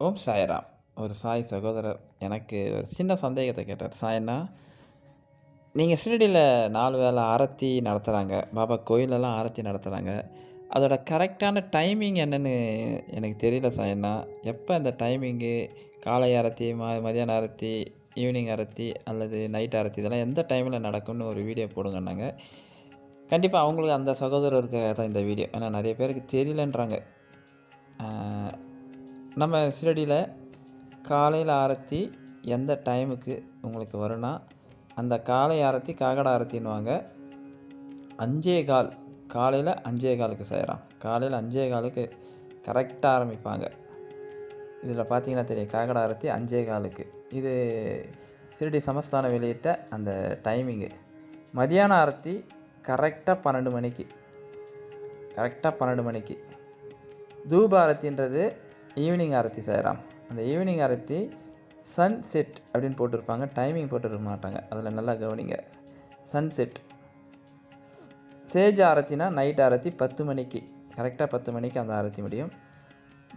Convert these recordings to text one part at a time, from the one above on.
ஓம் சாய்ராம். ஒரு சாய் சகோதரர் எனக்கு ஒரு சின்ன சந்தேகத்தை கேட்டார். சாய்னா நீங்கள் ஷிரடியில் நாலு வேளை ஆரத்தி நடத்துகிறாங்க பாபா கோயிலெல்லாம் ஆரத்தி நடத்துகிறாங்க அதோட கரெக்டான டைமிங் என்னென்னு எனக்கு தெரியல சாய்னா. எப்போ அந்த டைமிங்கு? காலை ஆரத்தி ம மதியான ஆரத்தி ஈவினிங் ஆரத்தி அல்லது நைட் ஆரத்தி? இதெல்லாம் எந்த டைமில் நடக்கும்னு ஒரு வீடியோ போடுங்கன்னாங்க. கண்டிப்பாக அவங்களுக்கு அந்த சகோதரருக்காக தான் இந்த வீடியோ. ஏன்னா நிறைய பேருக்கு தெரியலன்றாங்க. நம்ம ஷிரடியில் காலையில் ஆரத்தி எந்த டைமுக்கு உங்களுக்கு வரும்னா அந்த காலை ஆரத்தி காகட ஆரத்தின்னுவாங்க. அஞ்சே கால் காலையில் அஞ்சே காலுக்கு செய்கிறான் காலையில் அஞ்சே காலுக்கு கரெக்டாக ஆரம்பிப்பாங்க. இதில் பார்த்தீங்கன்னா தெரியும் காகட ஆரத்தி அஞ்சே காலுக்கு. இது ஷிரடி சமஸ்தானம் வெளியிட்ட அந்த டைமிங்கு மதியான ஆரத்தி கரெக்டாக பன்னெண்டு மணிக்கு. கரெக்டாக பன்னெண்டு மணிக்கு. தூப ஆரத்தின்றது ஈவினிங் ஆரத்தி செய்கிறாம் அந்த ஈவினிங் ஆரத்தி சன் செட் அப்படின்னு போட்டிருப்பாங்க. டைமிங் போட்டுருக்க மாட்டாங்க. அதில் நல்லா கவனிங்க. சன் செட் சேஜ் ஆரத்தினா நைட் ஆரத்தி பத்து மணிக்கு. கரெக்டாக பத்து மணிக்கு அந்த ஆரத்தி முடியும்.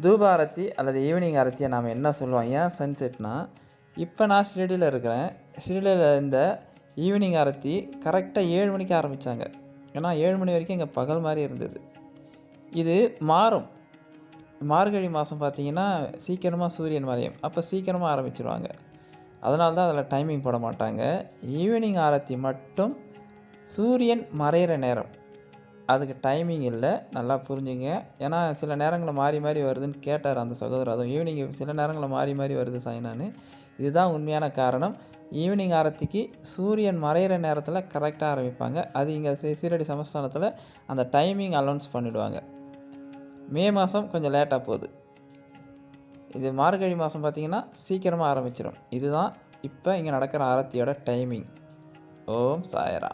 தூப ஆரத்தி அல்லது ஈவினிங் ஆரத்தியை நாம் என்ன சொல்லுவோம்? ஏன் சன்செட்னா இப்போ நான் ஷிரடியில் இருக்கிறேன். ஷிரடியில் இருந்த ஈவினிங் ஆரத்தி கரெக்டாக ஏழு மணிக்கு ஆரம்பித்தாங்க ஏன்னா ஏழு மணி வரைக்கும் இங்கே பகல் மாதிரி இருந்தது. இது மாறும். மார்கழி மாதம் பார்த்தீங்கன்னா சீக்கிரமாக சூரியன் மறையும். அப்போ சீக்கிரமாக ஆரம்பிச்சிருவாங்க. அதனால தான் அதில் டைமிங் போட மாட்டாங்க. ஈவினிங் ஆரத்தி மட்டும் சூரியன் மறையிற நேரம். அதுக்கு டைமிங் இல்லை. நல்லா புரிஞ்சுங்க. ஏன்னா சில நேரங்களில் மாறி மாறி வருதுன்னு கேட்டார் அந்த சகோதரர். அதுவும் ஈவினிங் சில நேரங்களில் மாறி மாறி வருது சாய்னான்னு இதுதான் உண்மையான காரணம். ஈவினிங் ஆரத்திக்கு சூரியன் மறையிற நேரத்தில் கரெக்டாக ஆரம்பிப்பாங்க. அது இங்கே சீரடி சமஸ்தானத்தில் அந்த டைமிங் அலௌன்ஸ் பண்ணிவிடுவாங்க மே மாதம் கொஞ்சம் லேட்டாக போகுது. இது மார்கழி மாதம் பார்த்தீங்கன்னா சீக்கிரமாக ஆரம்பிச்சிடும் இதுதான் இப்போ இங்கே நடக்கிற ஆரத்தியோட டைமிங் ஓம் சாயரா